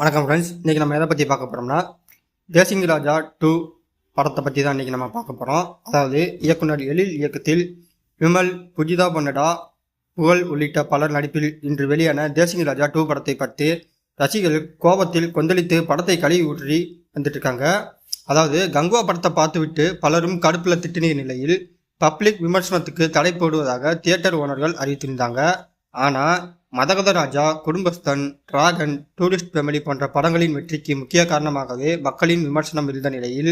வணக்கம் ஃப்ரெண்ட்ஸ் இன்றைக்கி நம்ம எதை பற்றி பார்க்க போகிறோம்னா தேசிங் ராஜா டூ படத்தை பற்றி தான் இன்றைக்கி நம்ம பார்க்க போகிறோம் அதாவது இயக்குனர் எழில் இயக்கத்தில் விமல் புஜிதா பொன்னடா புகழ் உள்ளிட்ட பலர் நடிப்பில் இன்று வெளியான தேசிங் ராஜா டூ படத்தை பற்றி ரசிகர்கள் கோபத்தில் கொந்தளித்து படத்தை கழுவி ஊற்றி வந்துட்டுருக்காங்க. அதாவது கங்குவா படத்தை பார்த்துவிட்டு பலரும் கடுப்பில் திட்டின நிலையில் பப்ளிக் விமர்சனத்துக்கு தடை போடுவதாக தியேட்டர் ஓனர்கள் அறிவித்திருந்தாங்க. ஆனால் Madagaja Raja Kudumbasthan dragon tourist family போன்ற படங்களின் வெற்றிக்கு முக்கிய காரணமாகவே மக்களின் விமர்சனம் இருந்த நிலையில்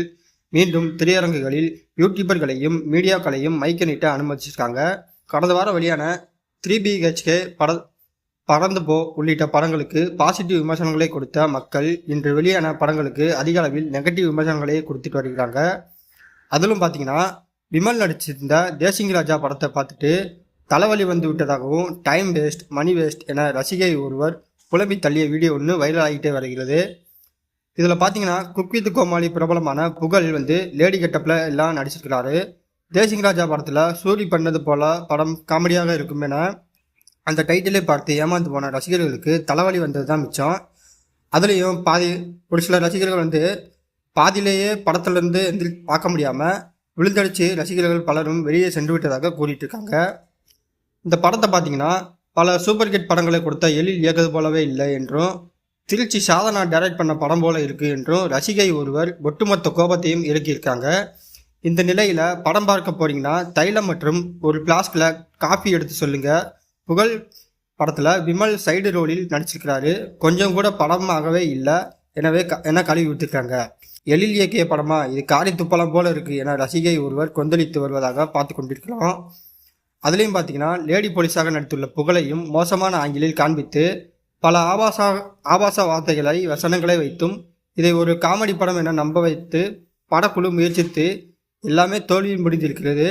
மீண்டும் திரையரங்குகளில் யூடியூபர்களையும் மீடியாக்களையும் மைக்க நீட்ட அனுமதிச்சிருக்காங்க. கடந்த வாரம் வெளியான த்ரீ பிஹெச்கே பட பறந்து போ உள்ளிட்ட படங்களுக்கு பாசிட்டிவ் விமர்சனங்களை கொடுத்த மக்கள் இன்று வெளியான படங்களுக்கு அதிக அளவில் நெகட்டிவ் விமர்சனங்களை கொடுத்துட்டு வருகிறாங்க. அதிலும் பார்த்தீங்கன்னா விமல் நடிச்சிருந்த தேசிங்க ராஜா படத்தை பார்த்துட்டு தலைவலி வந்து விட்டதாகவும் டைம் வேஸ்ட் மணி வேஸ்ட் என ரசிகை ஒருவர் புலம்பி தள்ளிய வீடியோ ஒன்று வைரல் ஆகிட்டே வருகிறது. இதில் பார்த்தீங்கன்னா குக் வித் கோமாளி பிரபலமான புகழ் வந்து லேடி கெட்டப்பில் எல்லாம் நடிச்சிருக்கிறாரு. தேசிங் ராஜா படத்தில் சூரி பண்ணது போல படம் காமெடியாக இருக்கும் என அந்த டைட்டிலே பார்த்து ஏமாந்து போன ரசிகர்களுக்கு தலைவலி வந்தது தான் மிச்சம். அதுலேயும் பாதி ஒரு சில ரசிகர்கள் வந்து பாதியிலேயே படத்துலேருந்து பார்க்க முடியாமல் விழுந்தடிச்சு ரசிகர்கள் பலரும் வெளியே சென்று விட்டதாக கூறிட்டு இருக்காங்க. இந்த படத்தை பார்த்தீங்கன்னா பல சூப்பர் ஹிட் படங்களை கொடுத்த எழில் இயக்குவது போலவே இல்லை என்றும் திருச்சி சாதனா டைரக்ட் பண்ண படம் போல இருக்குது என்றும் ரசிகை ஒருவர் ஒட்டுமொத்த கோபத்தையும் இறக்கியிருக்காங்க. இந்த நிலையில் படம் பார்க்க போறீங்கன்னா தைலம் மற்றும் ஒரு பிளாஸ்கில் காஃபி எடுத்து சொல்லுங்க. புகழ் படத்தில் விமல் சைடு ரோலில் நடிச்சிருக்கிறாரு. கொஞ்சம் கூட படமாகவே இல்லை. எனவே க என கழுவி விட்டுருக்காங்க. எழில் இயக்கிய படமா? இது காரி துப்பலம் போல இருக்குது என ரசிகை ஒருவர் கொந்தளித்து வருவதாக பார்த்து கொண்டிருக்கலாம் அதுலேயும் பார்த்தீங்கன்னா லேடி போலீஸாக நடித்துள்ள புகழையும் மோசமான ஆங்கிலில் காண்பித்து பல ஆபாச ஆபாச வார்த்தைகளை வசனங்களை வைத்தும் இதை ஒரு காமெடி படம் என நம்ப வைத்து படக்குழு முயற்சித்து எல்லாமே தோல்வியில் முடிந்திருக்கிறது.